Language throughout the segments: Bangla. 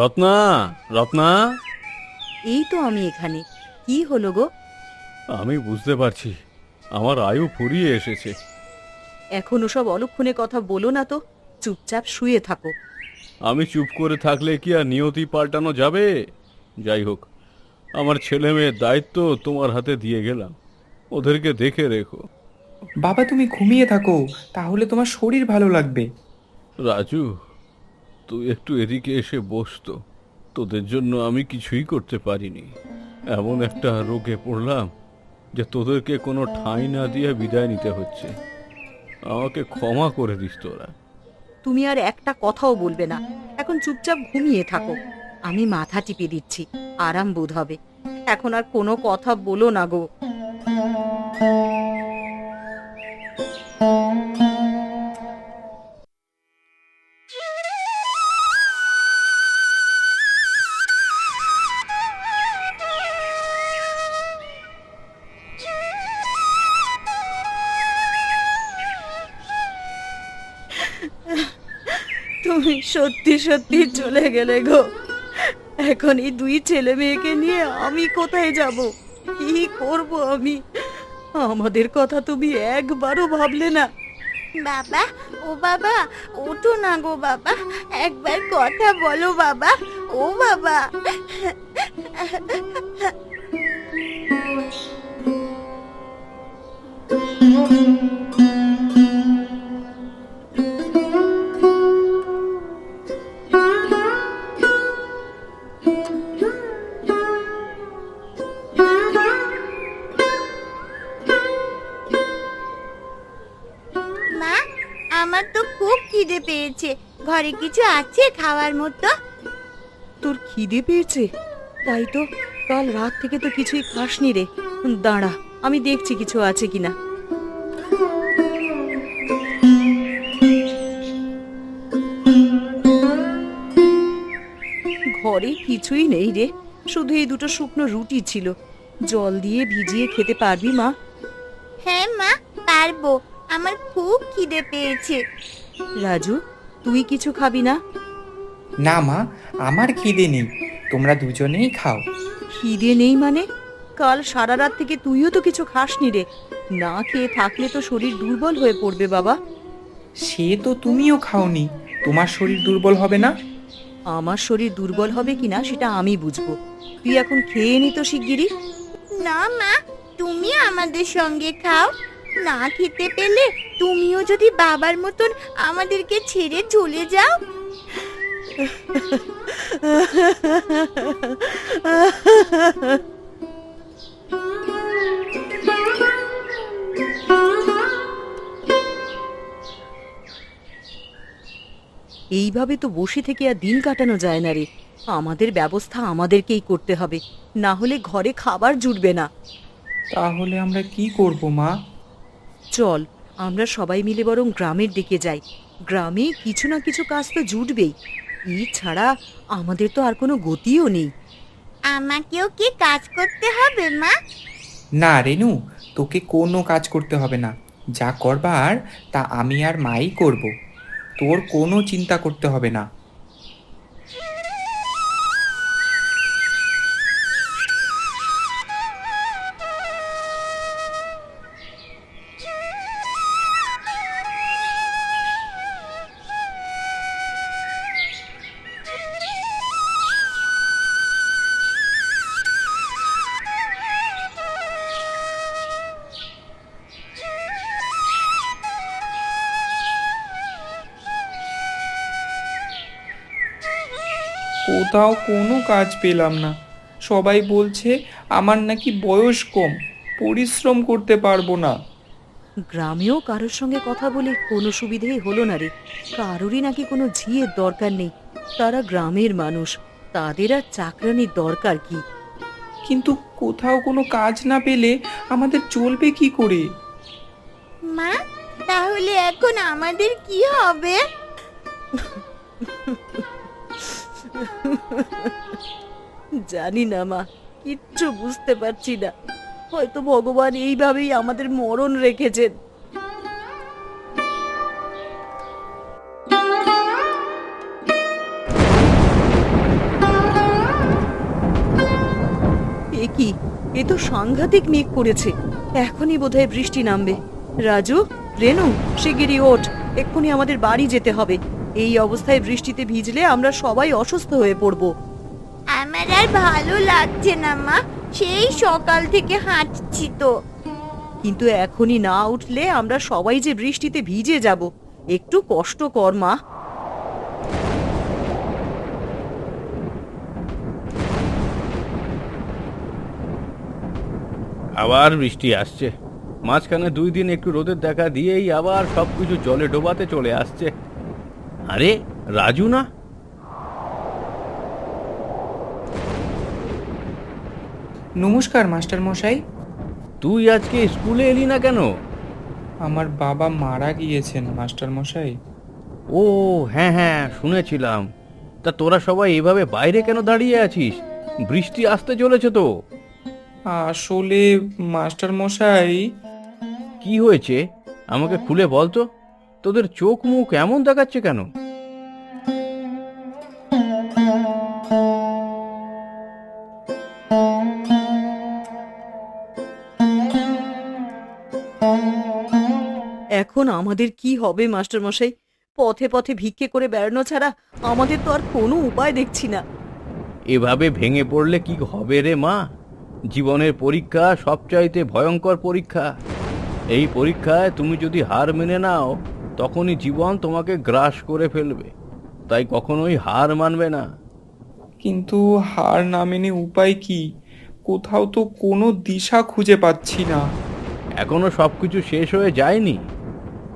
রত্না রত্না। এই তো আমি এখানে। কি হলো গো? আমি বুঝতে পারছি। আমার আয়ু ফুরিয়ে এসেছে। এখন সব অলক্ষণে কথা বলো না তো। চুপচাপ শুয়ে থাকো। আমি চুপ করে থাকলে কি আর নিয়তি পাল্টানো যাবে? যাই হোক আমার ছেলে মেয়ের দায়িত্ব তোমার হাতে দিয়ে গেলাম। ওদেরকে দেখে রেখো। বাবা তুমি ঘুমিয়ে থাকো। তাহলে তোমার শরীর ভালো লাগবে। রাজু তুই একটু এদিকে এসে বসতো। তোদের জন্য আমি কিছুই করতে পারিনি। এমন একটা রোগে পড়লাম যে তোদেরকে কোনো ঠাঁই না দিয়ে বিদায় নিতে হচ্ছে। আমাকে ক্ষমা করে দিস তোরা। তুমি আর একটা কথাও বলবে না। এখন চুপচাপ ঘুমিয়ে থাকো। আমি মাথা টিপে দিচ্ছি। আরাম বোধ হবে। এখন আর কোনো কথা বলো না গো। সত্যি সত্যি চলে গেলে গো। এখন এই দুই ছেলে মেয়েকে নিয়ে আমি কোথায় যাব? কি করব আমি? আমাদের কথা তুমি একবারও ভাবলে না। বাবা ও বাবা ওঠো না গো বাবা। একবার কথা বলো বাবা ও বাবা। পেয়েছে। ঘরে কিছু আছে খাওয়ার মতো? তোর খিদে পেয়েছে? তাই তো কাল রাত থেকে তো কিছুই খাসনি রে। দাঁড়া আমি দেখছি কিছু আছে কিনা। ঘরে কিছুই নেই রে। শুধু এই দুটো শুকনো রুটি ছিল। জল দিয়ে ভিজিয়ে খেতে পারবি মা? হ্যাঁ মা পারব। আমার খুব খিদে পেয়েছে। রাজু তুই কিছু খাবি না? না মা আমার খিদে নেই। তোমরা দুজনেই খাও। খিদে নেই মানে? কাল সারা রাত থেকে তুইও তো কিছু খাসনি রে। না খেয়ে থাকলে তো শরীর দুর্বল হয়ে পড়বে বাবা। সে তো তুমিও খাওনি। তোমার শরীর দুর্বল হবে না? আমার শরীর দুর্বল হবে কিনা সেটা আমি বুঝব। তুই এখন খেয়ে নি তো শিগগিরই? না মা তুমি আমাদের সঙ্গে খাও। না খেতে পেলে তুমিও যদি বাবার মতন আমাদেরকে ছেড়ে চলে যাও। এইভাবে তো বসে থেকে আর দিন কাটানো যায় না রে। আমাদের ব্যবস্থা আমাদেরকেই করতে হবে না হলে ঘরে খাবার জুটবে না। তাহলে আমরা কি করব মা? চল আমরা সবাই মিলে বরং গ্রামের দিকে যাই। গ্রামে কিছু না কিছু কাজ তো জুটবেই। এই ছাড়া আমাদের তো আর কোনো গতিও নেই। আমাকেও কি কাজ করতে হবে মা? না রেনু তোকে কোনো কাজ করতে হবে না। যা করবার তা আমি আর মাই করব। তোর কোনো চিন্তা করতে হবে না। কোথাও কোনো কাজ পেলাম না। সবাই বলছে আমার নাকি বয়স কম পরিশ্রম করতে পারব না। গ্রামেও কারোর সঙ্গে কথা বলে কোনো সুবিধেই হলো না রে। কারোরই নাকি কোনো ঝিয়ের দরকার নেই। তারা গ্রামের মানুষ তাদের আর চাকরানির দরকার কি? কিন্তু কোথাও কোনো কাজ না পেলে আমাদের চলবে কি করে? মা তাহলে এখন আমাদের কি হবে? জানি না, মা। কিচ্ছু বুঝতে পারছি না। হয়তো ভগবান এইভাবেই আমাদের মরণ রেখেছেন। কি? এ তো সাংঘাতিক মেঘ করেছে। এখনই বোধহয় বৃষ্টি নামবে। রাজু রেনু শিগিরি ওঠ। এক্ষুনি আমাদের বাড়ি যেতে হবে। এই অবস্থায় বৃষ্টিতে ভিজলে আমরা সবাই অসুস্থ হয়ে পড়ব। আমার আর ভালো লাগছে না মা। সেই সকাল থেকে হাঁটছি তো। কিন্তু এখনই না উঠলে আমরা সবাই যে বৃষ্টিতে ভিজে যাব একটু কষ্ট কর মা। আবার বৃষ্টি আসছে। মাঝখানে দুই দিন একটু রোদের দেখা দিয়েই আবার সবকিছু জলে ডোবাতে চলে আসছে। আরে রাজু না? নমস্কার মাস্টার মশাই। তুই আজকে স্কুলে এলি না কেন? আমার বাবা মারা গিয়েছেন মাস্টার মশাই। ও হ্যাঁ হ্যাঁ শুনেছিলাম। তা তোরা সবাই এভাবে বাইরে কেন দাঁড়িয়ে আছিস? বৃষ্টি আসতে চলেছে তো। আসলে মাস্টার মশাই। কি হয়েছে? আমাকে খুলে বল তো। তোদের চোখ মুখ এমন দেখাচ্ছে কেন? আমাদের কি হবে মাস্টার মশাই পথে পথে ভিক্ষে করে বেড়ানো ছাড়া আমাদের তো আর কোনো উপায় দেখছি না। এভাবে ভেঙে পড়লে কি হবে রে মা? জীবনের পরীক্ষা সবচাইতে ভয়ঙ্কর পরীক্ষা। এই পরীক্ষায় তুমি যদি হার মেনে নাও তখনই জীবন তোমাকে গ্রাস করে ফেলবে। তাই কখনোই হার মানবে না। কিন্তু হার না মেনে উপায় কি? কোথাও তো কোনো দিশা খুঁজে পাচ্ছি না। এখনও সব কিছু শেষ হয়ে যায়নি।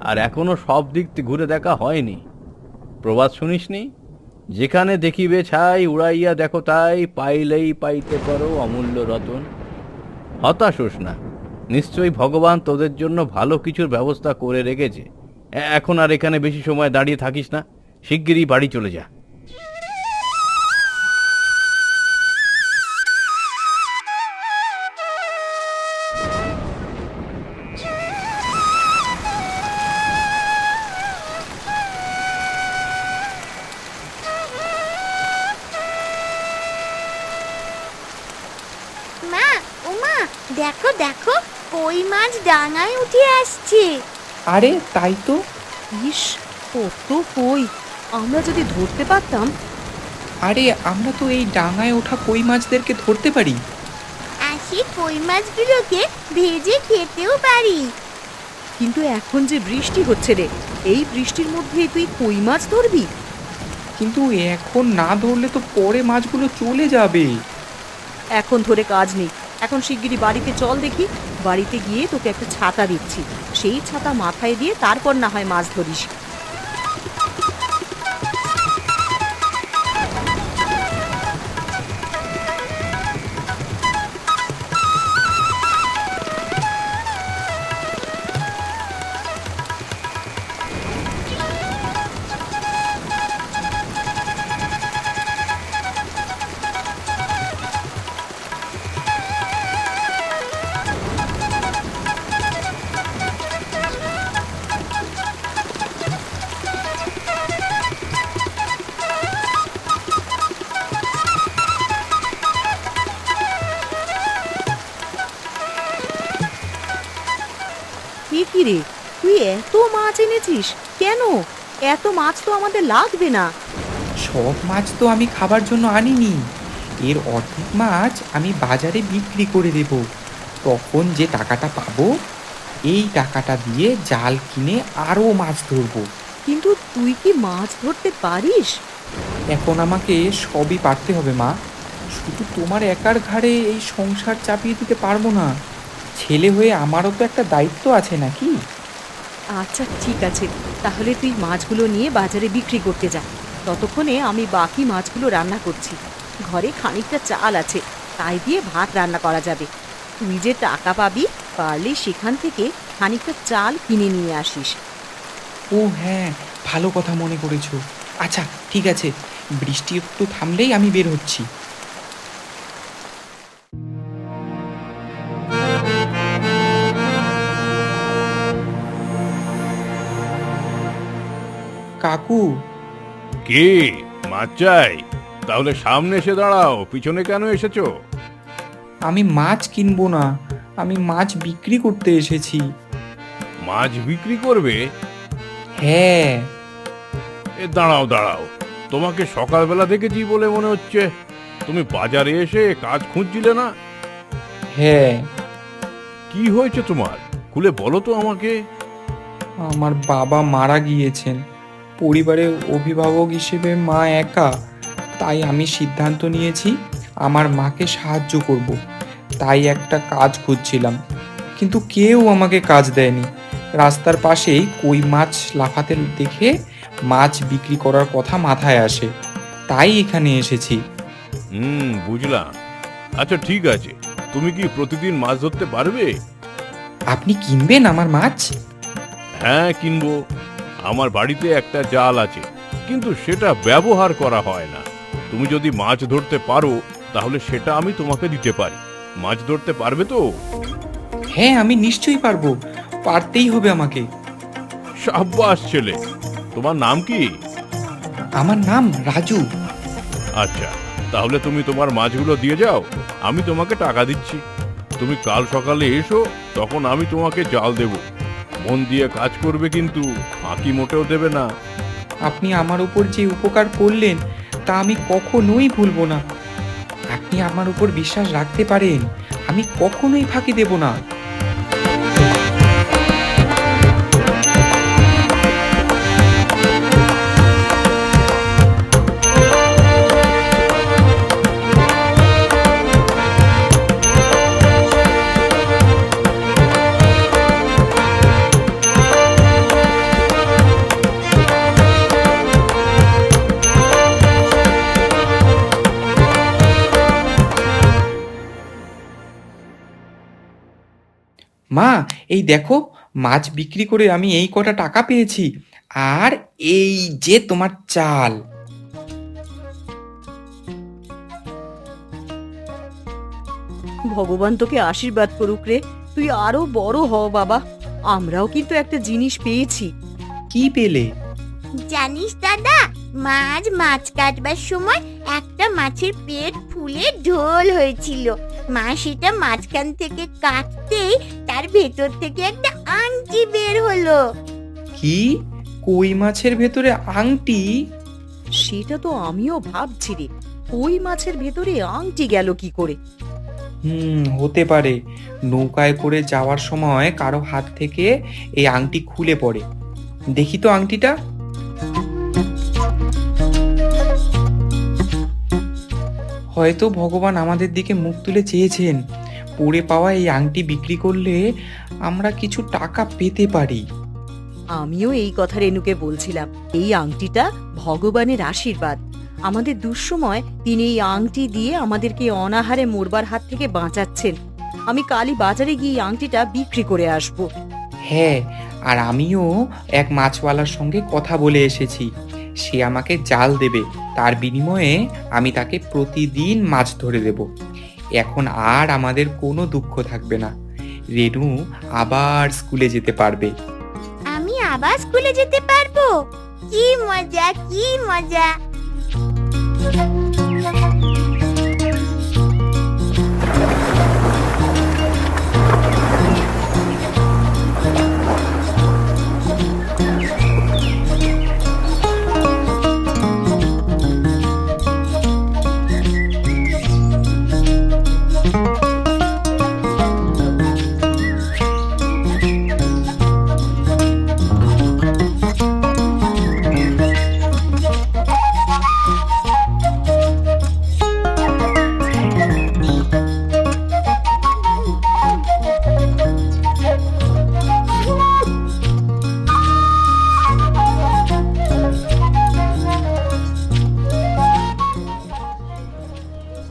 আর এখনও সব দিক ঘুরে দেখা হয়নি। প্রবাদ শুনিসনি? যেখানে দেখিবে ছাই উড়াইয়া দেখো তাই পাইলেই পাইতে পারো অমূল্য রতন। হতাশ হোস না, নিশ্চয়ই ভগবান তোদের জন্য ভালো কিছুর ব্যবস্থা করে রেখেছে। এখন আর এখানে বেশি সময় দাঁড়িয়ে থাকিস না, শিগগিরই বাড়ি চলে যা। দেখো কই মাছ ডাঙায় উঠে আসছে। আরে তাই তো। ইস কত কই। আমরা যদি ধরতে পারতাম। আরে আমরা তো এই ডাঙায় ওঠা কই মাছদেরকে ধরতে পারি? আর সেই কই মাছগুলোকে ভেজে খেতেও পারি। কিন্তু এখন যে বৃষ্টি হচ্ছে রে এই বৃষ্টির মধ্যে তুই কই মাছ ধরবি? কিন্তু এখন না ধরলে তো পরে মাছগুলো চলে যাবে। এখন ধরে কাজ নেই। এখন শিগগিরই বাড়িতে চল দেখি। বাড়িতে গিয়ে তোকে একটা ছাতা দিচ্ছি। সেই ছাতা মাথায় দিয়ে তারপর না হয় মাছ ধরিস। রে তুই এত মাছ এনেছিস? কেন? এত মাছ তো আমাদের লাগবে না। সব মাছ তো আমি খাবার জন্য আনিনি। এর অর্ধেক মাছ আমি বাজারে বিক্রি করে দেব। তখন যে টাকাটা পাবো এই টাকাটা দিয়ে জাল কিনে আরও মাছ ধরবো। কিন্তু তুই কি মাছ ধরতে পারিস? এখন আমাকে সবই পারতে হবে মা। শুধু তোমার একার ঘাড়ে এই সংসার চাপিয়ে দিতে পারব না। ছেলে হয়ে আমারও তো একটা দায়িত্ব আছে নাকি? আচ্ছা ঠিক আছে। তাহলে তুই মাছগুলো নিয়ে বাজারে বিক্রি করতে যা। ততক্ষণে আমি বাকি মাছগুলো রান্না করছি। ঘরে খানিকটা চাল আছে তাই দিয়ে ভাত রান্না করা যাবে। তুই যে টাকা পাবি পারলে সেখান থেকে খানিকটা চাল কিনে নিয়ে আসিস। ও হ্যাঁ ভালো কথা মনে করেছ। আচ্ছা ঠিক আছে। বৃষ্টি একটু থামলেই আমি বের হচ্ছি। কাকু। কি? মাছ চাই তাহলে সামনে এসে দাঁড়াও। পিছনে কেন এসেছ? আমি মাছ কিনবো না। আমি মাছ বিক্রি করতে এসেছি। মাছ বিক্রি করবে? হ্যাঁ। এ দাঁড়াও দাঁড়াও। তোমাকে সকালবেলা দেখেছি বলে মনে হচ্ছে। তুমি বাজারে এসে কাজ খুঁজছিলে না? হ্যাঁ। কি হয়েছে তোমার? খুলে বলো তো আমাকে। আমার বাবা মারা গিয়েছেন। পরিবারের অভিভাবক হিসেবে মা একা তাই আমি সিদ্ধান্ত নিয়েছি আমার মাকে সাহায্য করব। তাই একটা কাজ খুঁজছিলাম কিন্তু কেউ আমাকে কাজ দেয়নি। রাস্তার পাশেই কই মাছ লাফাতে দেখে মাছ বিক্রি করার কথা মাথায় আসে তাই এখানে এসেছি। হুম বুঝলাম। আচ্ছা ঠিক আছে। তুমি কি প্রতিদিন মাছ ধরতে পারবে? আপনি কিনবেন আমার মাছ? হ্যাঁ কিনবো। আমার বাড়িতে একটা জাল আছে কিন্তু সেটা ব্যবহার করা হয় না। তুমি যদি মাছ ধরতে পারো তাহলে সেটা আমি তোমাকে দিতে পারি। মাছ ধরতে পারবে তো? হ্যাঁ আমি নিশ্চয়ই পারব। পারতেই হবে আমাকে। সাব্বাস ছেলে তোমার নাম কি? আমার নাম রাজু। আচ্ছা তাহলে তুমি তোমার মাছগুলো দিয়ে যাও আমি তোমাকে টাকা দিচ্ছি। তুমি কাল সকালে এসো তখন আমি তোমাকে জাল দেব। মন দিয়ে কাজ করবে কিন্তু। ফাঁকি মোটেও দেবে না। আপনি আমার উপর যে উপকার করলেন, তা আমি কখনোই ভুলবো না। আপনি আমার উপর বিশ্বাস রাখতে পারেন, আমি কখনোই ফাঁকি দেব না। মা এই দেখো মাছ বিক্রি করে আমি এই কটা টাকা পেয়েছি। আর এই যে তোমার চাল। ভগবান তোকে আশীর্বাদ করুক রে তুই আরও বড় হ বাবা। আমরাও কিন্তু একটা জিনিস পেয়েছি। কি পেলে? জানিস দাদা মাছ মাছ কাটবার সময় একটা মাছের পেট ফুলে ঢোল হয়েছিল। মা সেটা মাঝখান থেকে কাটতেই তার ভেতর থেকে একটা আংটি বের হলো। কি? কই মাছের ভেতরে আংটি? সেটা তো আমিও ভাবছি রে। কই মাছের ভেতরে আংটি গেল কি করে? হুম হতে পারে। নৌকায় করে যাওয়ার সময় কারও হাত থেকে এই আংটি খুলে পড়ে। দেখি তো আংটিটা। হয়তো ভগবান আমাদের দিকে মুখ তুলে চেয়েছেন। পড়ে পাওয়া এই আংটি বিক্রি করলে আমরা কিছু টাকা পেতে পারি। আমিও এই কথা রেনুকে বলছিলাম। এই আংটিটা ভগবানের আশীর্বাদ। আমাদের দুঃসময় তিনি এই আংটি দিয়ে আমাদেরকে অনাহারে মরবার হাত থেকে বাঁচাচ্ছেন। আমি কালই বাজারে গিয়ে এই আংটিটা বিক্রি করে আসব। হ্যাঁ আর আমিও এক মাছওয়ালার সঙ্গে কথা বলে এসেছি। সে আমাকে জাল দেবে। তার বিনিময়ে আমি তাকে প্রতিদিন মাছ ধরে দেব। এখন আর আমাদের কোনো দুঃখ থাকবে না। রেনু আবার স্কুলে যেতে পারবে। আমি আবার স্কুলে যেতে পারব? কি মজা কি মজা।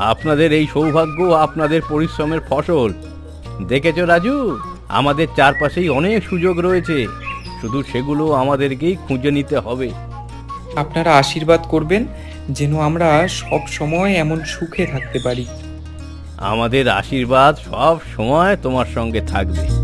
আপনাদের এই সৌভাগ্য আপনাদের পরিশ্রমের ফসল। দেখেছ রাজু? আমাদের চারপাশেই অনেক সুযোগ রয়েছে। শুধু সেগুলো আমাদেরকেই খুঁজে নিতে হবে। আপনারা আশীর্বাদ করবেন যেন আমরা সব সময় এমন সুখে থাকতে পারি। আমাদের আশীর্বাদ সব সময় তোমার সঙ্গে থাকবে।